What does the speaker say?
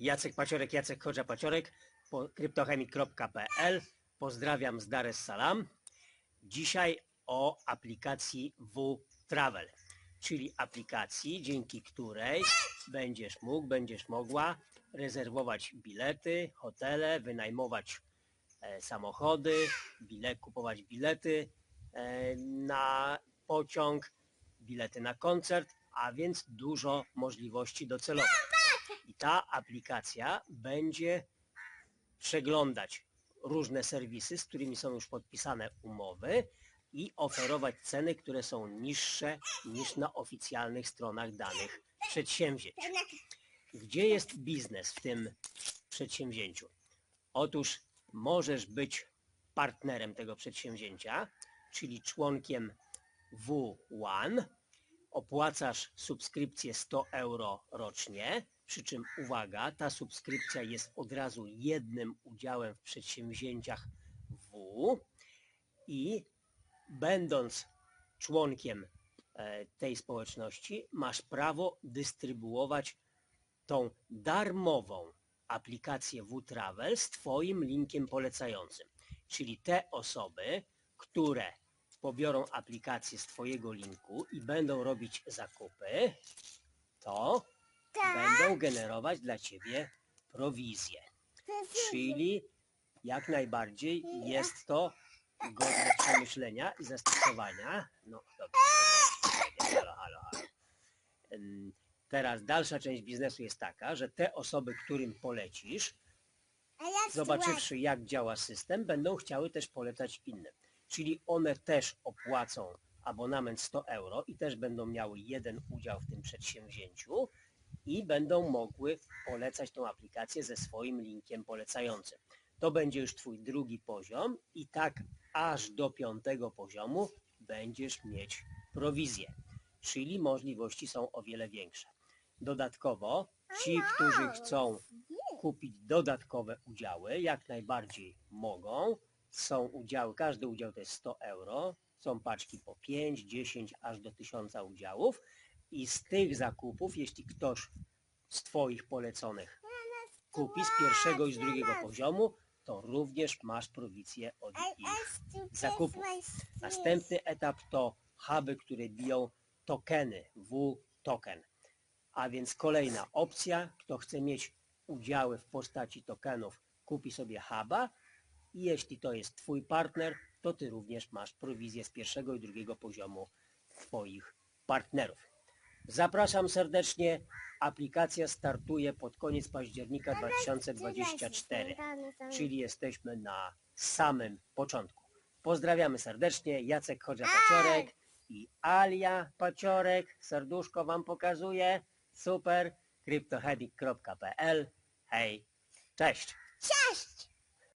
Jacek Paciorek, Jacek Chodża Paciorek, po kryptochemik.pl. Pozdrawiam z Dar es Salaam. Dzisiaj o aplikacji W-Travel, czyli aplikacji, dzięki której będziesz mógł, będziesz mogła rezerwować bilety, hotele, wynajmować e, samochody, bile, kupować bilety e, na pociąg, bilety na koncert, a więc dużo możliwości docelowych. Ta aplikacja będzie przeglądać różne serwisy, z którymi są już podpisane umowy i oferować ceny, które są niższe niż na oficjalnych stronach danych przedsięwzięć. Gdzie jest biznes w tym przedsięwzięciu? Otóż możesz być partnerem tego przedsięwzięcia, czyli członkiem W1, opłacasz subskrypcję 100 euro rocznie, przy czym uwaga, ta subskrypcja jest od razu jednym udziałem w przedsięwzięciach W i będąc członkiem e, tej społeczności masz prawo dystrybuować tą darmową aplikację W-Travel z Twoim linkiem polecającym. Czyli te osoby, które pobiorą aplikację z Twojego linku i będą robić zakupy, to będą generować dla Ciebie prowizję. Czyli jak najbardziej jest to godne przemyślenia i zastosowania. No dobrze, halo, halo, halo. Teraz dalsza część biznesu jest taka, że te osoby, którym polecisz, zobaczywszy jak działa system, będą chciały też polecać innym. Czyli one też opłacą abonament 100 euro i też będą miały jeden udział w tym przedsięwzięciu i będą mogły polecać tą aplikację ze swoim linkiem polecającym. To będzie już Twój drugi poziom i tak aż do piątego poziomu będziesz mieć prowizję. Czyli możliwości są o wiele większe. Dodatkowo ci, którzy chcą kupić dodatkowe udziały, jak najbardziej mogą. Są udziały, każdy udział to jest 100 euro. Są paczki po 5, 10, aż do 1000 udziałów. I z tych zakupów, jeśli ktoś z Twoich poleconych kupi z pierwszego i z drugiego poziomu, to również masz prowizję od ich zakupu. Następny etap to huby, które biją tokeny, W-token. A więc kolejna opcja, kto chce mieć udziały w postaci tokenów, kupi sobie huba i jeśli to jest Twój partner, to Ty również masz prowizję z pierwszego i drugiego poziomu Twoich partnerów. Zapraszam serdecznie. Aplikacja startuje pod koniec października 2024, czyli jesteśmy na samym początku. Pozdrawiamy serdecznie. Jacek Chodża-Paciorek i Alia Paciorek. Serduszko Wam pokazuje. Super. Cryptohedik.pl Hej, cześć. Cześć!